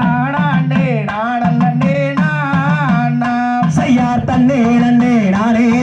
தானாண்டே நானல்லண்டே நான். செய்யார் தன்னே நன்னே நானே.